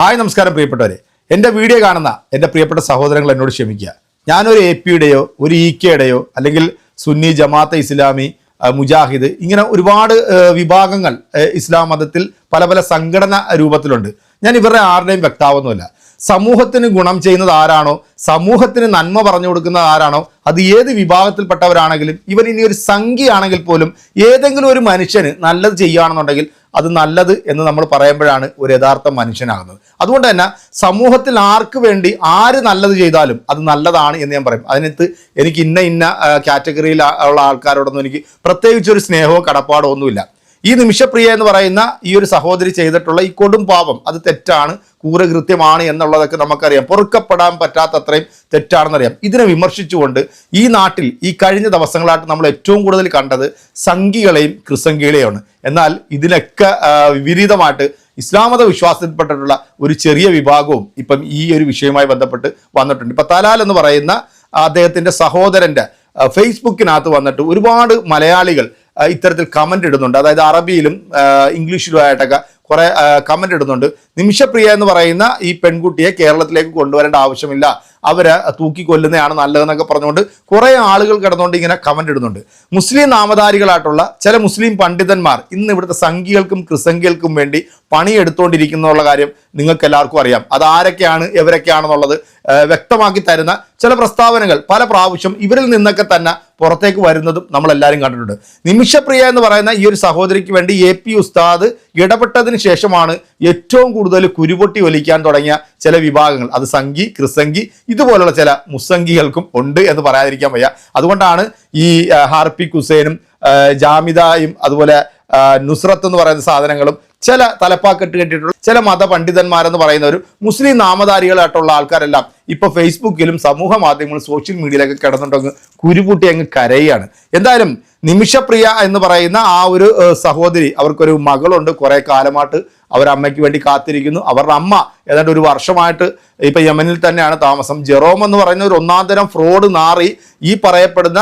Hi നമസ്കാരം പ്രിയപ്പെട്ടവരെ. എന്റെ വീഡിയോ കാണുന്ന എന്റെ പ്രിയപ്പെട്ട സഹോദരങ്ങൾ എന്നോട് ക്ഷമിക്കുക. ഞാനൊരു എ പിയുടെയോ ഒരു ഇ കെയുടെയോ അല്ലെങ്കിൽ സുന്നി ജമാഅത്ത് ഇസ്ലാമി മുജാഹിദ് ഇങ്ങനെ ഒരുപാട് വിഭാഗങ്ങൾ ഇസ്ലാം മതത്തിൽ പല പല സംഘടന രൂപത്തിലുണ്ട്. ഞാൻ ഇവരുടെ ആരുടെയും വ്യക്താവൊന്നുമല്ല. സമൂഹത്തിന് ഗുണം ചെയ്യുന്നത് ആരാണോ സമൂഹത്തിന് നന്മ പറഞ്ഞു കൊടുക്കുന്നത് ആരാണോ അത് ഏത് വിഭാഗത്തിൽപ്പെട്ടവരാണെങ്കിലും ഇവർ ഇനി ഒരു സംഖ്യയാണെങ്കിൽ പോലും ഏതെങ്കിലും ഒരു മനുഷ്യന് നല്ലത് ചെയ്യുകയാണെന്നുണ്ടെങ്കിൽ അത് നല്ലത് എന്ന് നമ്മൾ പറയുമ്പോഴാണ് ഒരു യഥാർത്ഥ മനുഷ്യനാകുന്നത്. അതുകൊണ്ട് തന്നെ സമൂഹത്തിൽ ആർക്ക് വേണ്ടി ആര് നല്ലത് ചെയ്താലും അത് നല്ലതാണ് എന്ന് ഞാൻ പറയും. അതിനകത്ത് എനിക്ക് ഇന്ന ഇന്ന കാറ്റഗറിയിൽ ഉള്ള ആൾക്കാരോടൊന്നും എനിക്ക് പ്രത്യേകിച്ച് ഒരു സ്നേഹമോ കടപ്പാടോ ഒന്നുമില്ല. ഈ നിമിഷപ്രിയ എന്ന് പറയുന്ന ഈ ഒരു സഹോദരി ചെയ്തിട്ടുള്ള ഈ കൊടും പാപം അത് തെറ്റാണ് ക്രൂരകൃത്യമാണ് എന്നുള്ളതൊക്കെ നമുക്കറിയാം. പൊറുക്കപ്പെടാൻ പറ്റാത്തത്രയും തെറ്റാണെന്നറിയാം. ഇതിനെ വിമർശിച്ചുകൊണ്ട് ഈ നാട്ടിൽ ഈ കഴിഞ്ഞ ദിവസങ്ങളായിട്ട് നമ്മൾ ഏറ്റവും കൂടുതൽ കണ്ടത് സംഘികളെയും ക്രിസംഖികളെയാണ് എന്നാൽ ഇതിനൊക്കെ വിപരീതമായിട്ട് ഇസ്ലാമത വിശ്വാസത്തിൽപ്പെട്ടിട്ടുള്ള ഒരു ചെറിയ വിഭാഗവും ഇപ്പം ഈ ഒരു വിഷയവുമായി ബന്ധപ്പെട്ട് വന്നിട്ടുണ്ട്. ഇപ്പം തലാൽ എന്ന് പറയുന്ന അദ്ദേഹത്തിന്റെ സഹോദരന്റെ ഫേസ്ബുക്കിനകത്ത് വന്നിട്ട് ഒരുപാട് മലയാളികൾ ഇത്തരത്തിൽ കമന്റ് ഇടുന്നുണ്ട്. അതായത് അറബിയിലും ഇംഗ്ലീഷിലുമായിട്ടൊക്കെ കുറെ കമന്റ് ഇടുന്നുണ്ട്. നിമിഷപ്രിയ എന്ന് പറയുന്ന ഈ പെൺകുട്ടിയെ കേരളത്തിലേക്ക് കൊണ്ടുവരേണ്ട ആവശ്യമില്ല. അവരെ തൂക്കിക്കൊല്ലുന്നതാണ് നല്ലതെന്നൊക്കെ പറഞ്ഞുകൊണ്ട് കുറേ ആളുകൾ കിടന്നുകൊണ്ട് ഇങ്ങനെ കമന്റ് ഇടുന്നുണ്ട്. മുസ്ലിം നാമധാരികളായിട്ടുള്ള ചില മുസ്ലിം പണ്ഡിതന്മാർ ഇന്ന് ഇവിടുത്തെ സംഘികൾക്കും ക്രിസംഖികൾക്കും വേണ്ടി പണിയെടുത്തുകൊണ്ടിരിക്കുന്നുള്ള കാര്യം നിങ്ങൾക്ക് എല്ലാവർക്കും അറിയാം അതാരൊക്കെയാണ് എവരൊക്കെയാണെന്നുള്ളത് വ്യക്തമാക്കി തരുന്ന ചില പ്രസ്താവനകൾ പല പ്രാവശ്യം ഇവരിൽ നിന്നൊക്കെ തന്നെ പുറത്തേക്ക് വരുന്നതും നമ്മൾ എല്ലാവരും കണ്ടിട്ടുണ്ട്. നിമിഷപ്രിയ എന്ന് പറയുന്ന ഈ ഒരു സഹോദരിക്ക് വേണ്ടി എ പി ഉസ്താദ് ഇടപെട്ടതിന് ശേഷമാണ് ഏറ്റവും കൂടുതൽ കുരുപൊട്ടി ഒലിക്കാൻ തുടങ്ങിയ ചില വിഭാഗങ്ങൾ. അത് സംഘി ക്രിസംഗി ഇതുപോലുള്ള ചില മുസ്സംഗികൾക്കും ഉണ്ട് എന്ന് പറയാതിരിക്കാൻ വയ്യ. അതുകൊണ്ടാണ് ഈ ഹാർപി ഹുസൈനും ജാമിദായും അതുപോലെ നുസ്രത്ത് എന്ന് പറയുന്ന സാധനങ്ങളും ചില തലപ്പാക്കെട്ട് കെട്ടിയിട്ടുള്ള ചില മത മതപണ്ഡിതന്മാരെന്ന് പറയുന്നവരും മുസ്ലിം നാമധാരികളായിട്ടുള്ള ആൾക്കാരെല്ലാം ഇപ്പൊ ഫേസ്ബുക്കിലും സമൂഹ മാധ്യമങ്ങളും സോഷ്യൽ മീഡിയയിലൊക്കെ കിടന്നിട്ടങ്ങ് കുരുപൂട്ടി അങ്ങ് കരയാണ് എന്തായാലും നിമിഷപ്രിയ എന്ന് പറയുന്ന ആ ഒരു സഹോദരി അവർക്കൊരു മകളുണ്ട്. കുറെ കാലമായിട്ട് അവർ അമ്മയ്ക്ക് വേണ്ടി കാത്തിരിക്കുന്നു. അവരുടെ അമ്മ ഏതാണ്ട് ഒരു വർഷമായിട്ട് ഇപ്പം യമനിൽ തന്നെയാണ് താമസം. ജെറോം എന്ന് പറയുന്ന ഒരു ഒന്നാം തരം ഫ്രോഡ് നാറി ഈ പറയപ്പെടുന്ന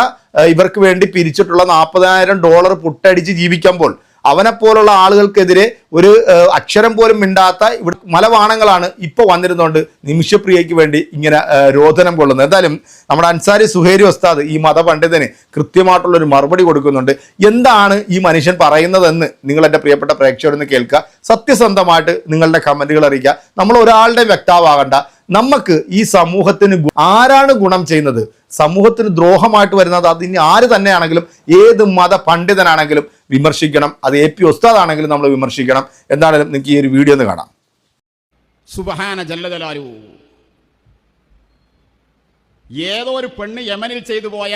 ഇവർക്ക് വേണ്ടി പിരിച്ചിട്ടുള്ള നാൽപ്പതിനായിരം ഡോളർ പുട്ടടിച്ച് ജീവിക്കുമ്പോൾ അവനെപ്പോലുള്ള ആളുകൾക്കെതിരെ ഒരു അക്ഷരം പോലും മിണ്ടാത്ത ഇവിടെ മലവാണങ്ങളാണ് ഇപ്പോൾ വന്നിരുന്നുകൊണ്ട് നിമിഷപ്രിയയ്ക്ക് വേണ്ടി ഇങ്ങനെ രോധനം കൊള്ളുന്നത്. എന്തായാലും നമ്മുടെ അൻസാരി സുഹേരി ഉസ്താദ് ഈ മതപണ്ഡിതന് കൃത്യമായിട്ടുള്ള ഒരു മറുപടി കൊടുക്കുന്നുണ്ട്. എന്താണ് ഈ മനുഷ്യൻ പറയുന്നതെന്ന് നിങ്ങൾ എന്റെ പ്രിയപ്പെട്ട പ്രേക്ഷകരൊന്ന് കേൾക്കുക. സത്യസന്ധമായിട്ട് നിങ്ങളുടെ കമന്റുകൾ അറിയിക്കുക. നമ്മൾ ഒരാളുടെ വ്യക്താവാകണ്ട. നമുക്ക് ഈ സമൂഹത്തിന് ആരാണ് ഗുണം ചെയ്യുന്നത്? സമൂഹത്തിന് ദ്രോഹമായിട്ട് വരുന്നത് അത് ഇനി ആര് തന്നെയാണെങ്കിലും ഏത് മത പണ്ഡിതനാണെങ്കിലും വിമർശിക്കണം. അത് എ പി ഉസ്താദാണെങ്കിലും നമ്മൾ വിമർശിക്കണം. എന്താണെങ്കിലും നിങ്ങൾക്ക് ഈ ഒരു വീഡിയോ ഒന്ന് കാണാം. സുബഹാന ജല്ലതലാരു ഏതോ ഒരു പെണ്ണ് യമനിൽ ചെയ്തു പോയ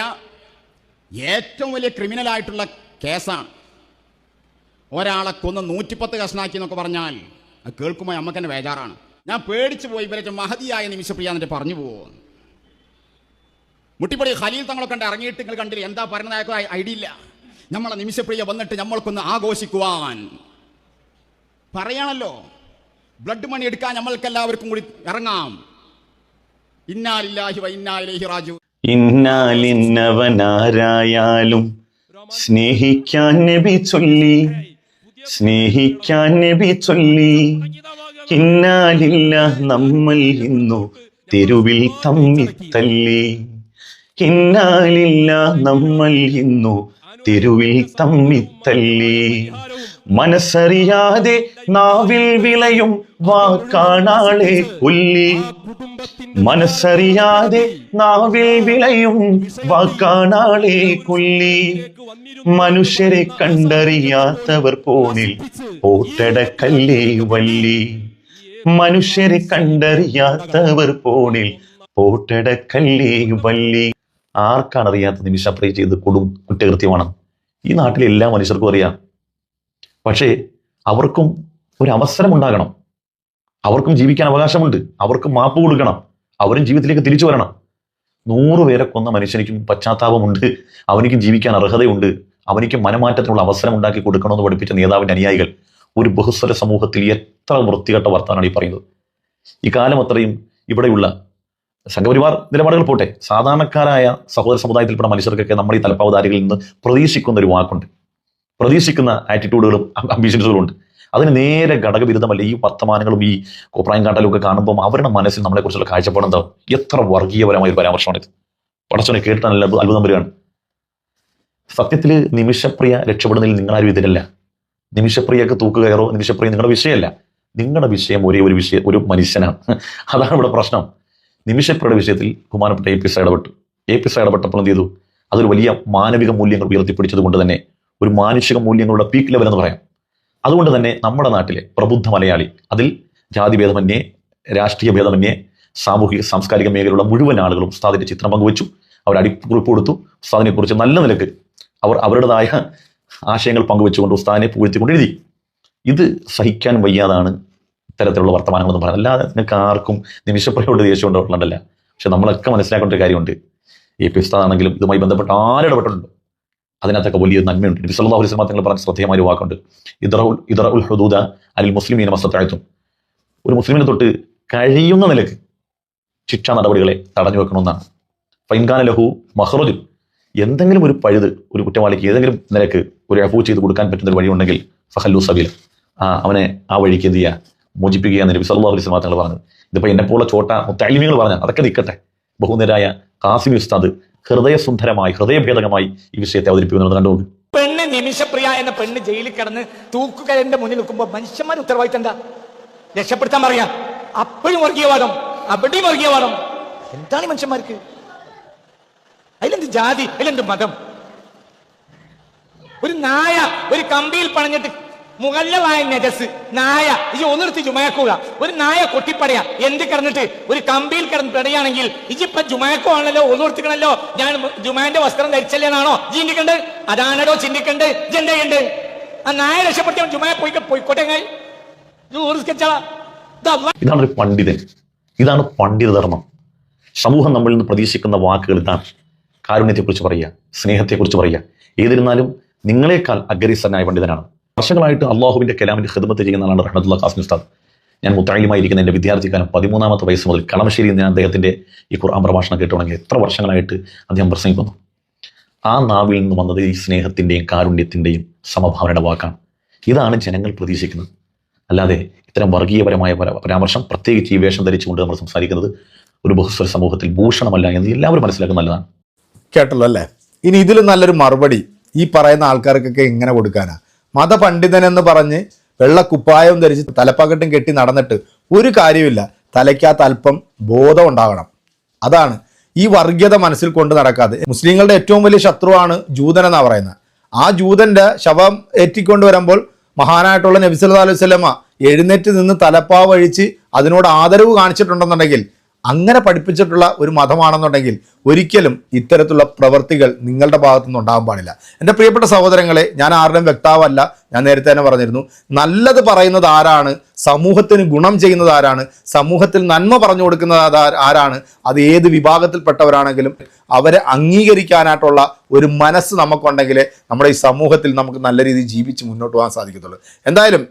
ഏറ്റവും വലിയ ക്രിമിനലായിട്ടുള്ള കേസാണ്. ഒരാളെ കൊന്ന് നൂറ്റിപ്പത്ത് കഷ്ണാക്കി എന്നൊക്കെ പറഞ്ഞാൽ കേൾക്കുമ്പോൾ നമുക്ക് തന്നെ ഞാൻ പേടിച്ചു പോയി ഇവരെ മഹതിയായ നിമിഷപ്രിയ എന്നിട്ട് പറഞ്ഞു പോവോ മുട്ടിപ്പടി ഖലീൽ തങ്ങളൊക്കെ കണ്ട് ഇറങ്ങിയിട്ട് നിങ്ങൾ കണ്ടില്ല? എന്താ പറഞ്ഞതായ ഐഡിയ ഇല്ല. നമ്മളെ നിമിഷപ്രിയ വന്നിട്ട് നമ്മൾക്കൊന്ന് ആഘോഷിക്കുവാൻ. പറയണല്ലോ. ബ്ലഡ് മണി എടുക്കാൻ നമ്മൾക്ക് എല്ലാവർക്കും കൂടി ഇറങ്ങാം. ഇന്നാലില്ലാഹി സ്നേഹിക്കാൻ നബി ചൊല്ലി സ്നേഹിക്കാൻ നബി ചൊല്ലി. ഇന്നാലില്ല നമ്മൾ ഇന്നു തെരുവിൽ തമ്മിത്തല്ലി ഇന്നാലില്ല നമ്മൾ ഇന്നു. തെരുവിൽ തമ്മിത്തല്ലേ മനസ്സറിയാതെ നാവിൽ വിളയും വാക്കാണാളെ കൊല്ലി. മനസ്സറിയാതെ നാവിൽ വിളയും വാക്കാണാളെ കൊല്ലി. മനുഷ്യരെ കണ്ടറിയാത്തവർ പോണിൽ പോട്ടടക്കല്ലേ വല്ലി. മനുഷ്യരെ കണ്ടറിയാത്തവർ പോണിൽ പോട്ടടക്കല്ലേ വല്ലി. ആർക്കാണ് അറിയാത്ത നിമിഷം പ്രേ ചെയ്ത് കൊടും കുറ്റകൃത്യമാണ്? ഈ നാട്ടിലെ എല്ലാ മനുഷ്യർക്കും അറിയാം. പക്ഷേ അവർക്കും ഒരു അവസരം ഉണ്ടാകണം. അവർക്കും ജീവിക്കാൻ അവകാശമുണ്ട്. അവർക്കും മാപ്പ് കൊടുക്കണം. അവരും ജീവിതത്തിലേക്ക് തിരിച്ചു വരണം. നൂറ് പേരെ കൊന്ന മനുഷ്യനിക്കും പശ്ചാത്താപമുണ്ട്. അവനിക്കും ജീവിക്കാൻ അർഹതയുണ്ട്. അവനിക്കും മനമാറ്റത്തിനുള്ള അവസരം ഉണ്ടാക്കി കൊടുക്കണമെന്ന് പഠിപ്പിച്ച നേതാവിന്റെ അനുയായികൾ ഒരു ബഹുസ്വര സമൂഹത്തിൽ എത്ര വൃത്തികെട്ട വർത്താനാണ് ഈ പറയുന്നത്? ഈ കാലം അത്രയും ഇവിടെയുള്ള സംഘപരിവാർ നിലപാടുകൾ പോട്ടെ. സാധാരണക്കാരായ സഹോദര സമുദായത്തിൽപ്പെട്ട മനുഷ്യർക്കൊക്കെ നമ്മൾ ഈ തലപ്പാവധാരികളിൽ നിന്ന് പ്രതീക്ഷിക്കുന്ന ഒരു വാക്കുണ്ട്. പ്രതീക്ഷിക്കുന്ന ആറ്റിറ്റ്യൂഡുകളും അംബീഷൻസുകളും ഉണ്ട് അതിന് നേരെ ഘടകവിരുദ്ധമല്ല ഈ വർത്തമാനങ്ങളും ഈ കോപ്രായം കാട്ടലും ഒക്കെ കാണുമ്പോൾ അവരുടെ മനസ്സിൽ നമ്മളെക്കുറിച്ചുള്ള കാഴ്ചപ്പാട് എന്താ? എത്ര വർഗീയപരമായ ഒരു പരാമർശമാണിത്. പടച്ചോനെ കേട്ടാൽ നല്ല അത്ഭുതം വരികയാണ്. സത്യത്തിൽ നിമിഷപ്രിയ രക്ഷപ്പെടുന്നതിൽ നിങ്ങളാരും ഇതിലല്ല. നിമിഷപ്രിയക്ക് തൂക്ക് കയറോ നിമിഷപ്രിയ നിങ്ങളുടെ വിഷയമല്ല. നിങ്ങളുടെ വിഷയം ഒരേ ഒരു വിഷയം ഒരു മനുഷ്യനാണ്. അതാണ് ഇവിടെ പ്രശ്നം. നിമിഷപ്രിയുടെ വിഷയത്തിൽ ബഹുമാനപ്പെട്ട എ പി എസ് ഇടപെട്ടു എ പി എസ് ഇടപെട്ടപ്പോൾ എന്ത് ചെയ്തു? അതൊരു വലിയ മാനവിക മൂല്യങ്ങൾ ഉയർത്തിപ്പിടിച്ചത് കൊണ്ട് തന്നെ ഒരു മാനുഷിക മൂല്യങ്ങളുടെ പീക്ക് ലെവൽ എന്ന് പറയാം. അതുകൊണ്ട് തന്നെ നമ്മുടെ നാട്ടിലെ പ്രബുദ്ധ മലയാളി അതിൽ ജാതി ജാതിഭേദമന്യേ രാഷ്ട്രീയ ഭേദമന്യേ സാമൂഹിക സാംസ്കാരിക മേഖലയിലുള്ള മുഴുവൻ ആളുകളും ഉസ്താദിന്റെ ചിത്രം പങ്കുവച്ചു. അവർ അടിക്കുറിപ്പ് കൊടുത്തു. ഉസ്താദിനെ കുറിച്ച് നല്ല നിലയ്ക്ക് അവർ അവരുടേതായ ആശയങ്ങൾ പങ്കുവെച്ചുകൊണ്ട് ഉസ്താദിനെ പൂഴ്ത്തിക്കൊണ്ട് എഴുതി ഇത് സഹിക്കാൻ വയ്യാതാണ് ഇത്തരത്തിലുള്ള വർത്തമാനങ്ങളൊന്നും പറയുന്നത് അല്ലാതെ നിങ്ങൾക്ക് ആർക്കും നിമിഷപ്രയോട് ദേഷ്യം ഉണ്ടായിട്ടുണ്ടല്ല പക്ഷെ നമ്മളൊക്കെ മനസ്സിലാക്കേണ്ട ഒരു കാര്യമുണ്ട്. ഈ പിസ്താണെങ്കിലും ഇതുമായി ബന്ധപ്പെട്ട് ആരിടപെട്ടിട്ടുണ്ട് അതിനകത്തൊക്കെ വലിയ നന്മയുണ്ട്. നബി സല്ലല്ലാഹു അലൈഹി തങ്ങൾ പറഞ്ഞ ശ്രദ്ധേയമായ ഒരു വാക്കുണ്ട്. ഇദ്റഉൽ ഇദ്റഉൽ ഹുദൂദ അലിൽ മുസ്ലിമീന മസ്തത്താഴ്ത്തും ഒരു മുസ്ലിമിനെ തൊട്ട് കഴിയുന്ന നിലയ്ക്ക് ശിക്ഷാ നടപടികളെ തടഞ്ഞു വെക്കണമെന്നാണ്. ഫൈൻഖാന ലഹു മഹ്റജുൻ എന്തെങ്കിലും ഒരു പഴുത് ഒരു കുറ്റവാളിക്ക് ഏതെങ്കിലും നിലയ്ക്ക് ഒരു അഫൂ ചെയ്ത് കൊടുക്കാൻ പറ്റുന്ന ഒരു വഴിയുണ്ടെങ്കിൽ ഫഹല്ലു സബീൽ ആ അവനെ ആ വഴിക്ക് എന്ത് ചെയ്യുക? മോചിപ്പിക്കുക നബി സല്ലല്ലാഹു അലൈഹി തങ്ങൾ പറഞ്ഞത്. ഇതിപ്പോ പോലെ ചോട്ട മുത്തലിമികൾ പറഞ്ഞാൽ അതൊക്കെ നിൽക്കട്ടെ. ബഹുനിരായ കാസിമി ഉസ്താദ് ഹൃദയസുന്ദരമായി ഹൃദയഭേദകമായി ഈ വിഷയത്തെ അവതരിപ്പിക്കുന്നത് കണ്ടുപോകും പെണ്ണ് നിമിഷപ്രിയ എന്ന പെണ്ണ് ജയിലിൽ കിടന്ന് തൂക്കുകരന്റെ മുന്നിൽ നിൽക്കുമ്പോൾ മനുഷ്യന്മാർ ഉത്തരവാദിത്തം എന്താ? രക്ഷപ്പെടുത്താൻ പറയാ. അപ്പോഴും വർഗീയവാദം അവിടെയും വർഗീയവാദം. എന്താണ് മനുഷ്യന്മാർക്ക്? അതിലെന്ത് ജാതി? അതിലെന്ത് മതം? ഒരു നായ ഒരു കമ്പിയിൽ പണഞ്ഞിട്ട് മുകല്ലമായ നജസ്. നായ. ഇജി ഒന്നെടുത്ത് ജുമയക്കുക ഒരു നായ കൊട്ടിപ്പടയാ. എന്ത് കിടന്നിട്ട്? ഒരു കമ്പിയിൽ കിടന്ന് പടയാണെങ്കിൽ ഇജിപ്പ ജുമയക്കോ ആണല്ലോ ഒന്നെടുത്തിക്കണല്ലോ ഞാൻ ജുമാന്റെ വസ്ത്രം ധരിച്ചല്ലേന്നാണോ? ചിന്തിക്കണ്ട്? അതാണല്ലോ ചിന്തിക്കണ്ട്? ജെണ്ടയുണ്ട് ആ നായ രക്ഷപ്പെടുത്തിയ ജുമായ പോയി പോയിക്കോട്ടെ ഇതാണ് ഒരു പണ്ഡിതൻ. ഇതാണ് പണ്ഡിതധർമ്മം. സമൂഹം നമ്മളിൽ നിന്ന് പ്രതീക്ഷിക്കുന്ന വാക്കുകൾ ഇതാണ്. കാരുണ്യത്തെക്കുറിച്ച് പറയുക സ്നേഹത്തെക്കുറിച്ച് പറയുക. ഏതിരുന്നാലും നിങ്ങളെക്കാൾ അഗ്രസനായ പണ്ഡിതനാണ്. വർഷങ്ങളായിട്ട് അള്ളാഹുവിന്റെ കലാമിന്റെ ഹിദമത്ത് ചെയ്യുന്ന ആളാണ് റഹ്മത്തുള്ള ഖാസിം ഉസ്താദ്. ഞാൻ മുത്താലിമായിരിക്കുന്ന എന്റെ വിദ്യാർത്ഥിക്കാലം പതിമൂന്നാമത്തെ വയസ്സ് മുതൽ കളമശ്ശേരിയിൽ ഞാൻ അദ്ദേഹത്തിന്റെ ഈ ഖുർആൻ പ്രഭാഷണം കേട്ടു എത്ര വർഷങ്ങളായിട്ട് അദ്ദേഹം പ്രസംഗിക്കുന്നു. ആ നാവിൽ നിന്ന് വന്നത് ഈ സ്നേഹത്തിന്റെയും കാരുണ്യത്തിന്റെയും സമഭാവനയുടെ വാക്കാണ്. ഇതാണ് ജനങ്ങൾ പ്രതീക്ഷിക്കുന്നത്. അല്ലാതെ ഇത്തരം വർഗീയപരമായ പര- പരാമർശം പ്രത്യേകിച്ച് ഈ വേഷം ധരിച്ചുകൊണ്ട് നമ്മൾ സംസാരിക്കുന്നത് ഒരു ബഹുസ്വര സമൂഹത്തിൽ ഭൂഷണമല്ല എന്ന് എല്ലാവരും മനസ്സിലാക്കുന്ന നല്ലതാണ്. കേട്ടല്ലോ അല്ലേ? ഇനി ഇതിലും നല്ലൊരു മറുപടി ഈ പറയുന്ന ആൾക്കാർക്കൊക്കെ എങ്ങനെ കൊടുക്കാനാ? മതപണ്ഡിതൻ എന്ന് പറഞ്ഞ് വെള്ളക്കുപ്പായവും ധരിച്ച് തലപ്പകട്ടും കെട്ടി നടന്നിട്ട് ഒരു കാര്യമില്ല തലയ്ക്കകത്ത് അല്പം ബോധം ഉണ്ടാകണം. അതാണ് ഈ വർഗീയത മനസ്സിൽ കൊണ്ട് നടക്കാതെ. മുസ്ലിങ്ങളുടെ ഏറ്റവും വലിയ ശത്രുവാണ് ജൂതൻ എന്നാണ് പറയുന്നത്. ആ ജൂതന്റെ ശവം ഏറ്റിക്കൊണ്ട് വരുമ്പോൾ മഹാനായിട്ടുള്ള നബി സല്ലല്ലാഹു അലൈഹി വസല്ലമ എഴുന്നേറ്റ് നിന്ന് തലപ്പാവ് അഴിച്ച് അതിനോട് ആദരവ് കാണിച്ചിട്ടുണ്ടെന്നുണ്ടെങ്കിൽ അങ്ങനെ പഠിപ്പിച്ചിട്ടുള്ള ഒരു മതമാണെന്നുണ്ടെങ്കിൽ ഒരിക്കലും ഇത്തരത്തിലുള്ള പ്രവൃത്തികൾ നിങ്ങളുടെ ഭാഗത്തു നിന്ന് ഉണ്ടാകാൻ പാടില്ല. എന്റെ പ്രിയപ്പെട്ട സഹോദരങ്ങളെ ഞാൻ ആരുടെയും വ്യക്താവല്ല. ഞാൻ നേരത്തെ തന്നെ പറഞ്ഞിരുന്നു നല്ലത് പറയുന്നത് ആരാണ്? സമൂഹത്തിന് ഗുണം ചെയ്യുന്നത് ആരാണ്? സമൂഹത്തിൽ നന്മ പറഞ്ഞു കൊടുക്കുന്നത് ആരാണ്? അത് ഏത് വിഭാഗത്തിൽപ്പെട്ടവരാണെങ്കിലും അവരെ അംഗീകരിക്കാനായിട്ടുള്ള ഒരു മനസ്സ് നമുക്കുണ്ടെങ്കിൽ നമ്മുടെ ഈ സമൂഹത്തിൽ നമുക്ക് നല്ല രീതിയിൽ ജീവിച്ച് മുന്നോട്ട് പോകാൻ സാധിക്കത്തുള്ളൂ. എന്തായാലും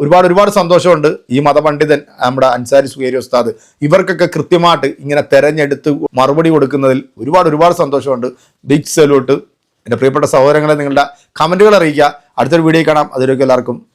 ഒരുപാട് ഒരുപാട് സന്തോഷമുണ്ട് ഈ മതപണ്ഡിതൻ നമ്മുടെ അൻസാരി സുഖേരി ഉസ്താദ്. ഇവർക്കൊക്കെ കൃത്യമായിട്ട് ഇങ്ങനെ തെരഞ്ഞെടുത്ത് മറുപടി കൊടുക്കുന്നതിൽ ഒരുപാട് ഒരുപാട് സന്തോഷമുണ്ട്. Big salute. എന്റെ പ്രിയപ്പെട്ട സഹോദരങ്ങളെ നിങ്ങളുടെ കമന്റുകൾ അറിയിക്കുക. അടുത്തൊരു വീഡിയോ കാണാം. അതിലേക്ക് എല്ലാവർക്കും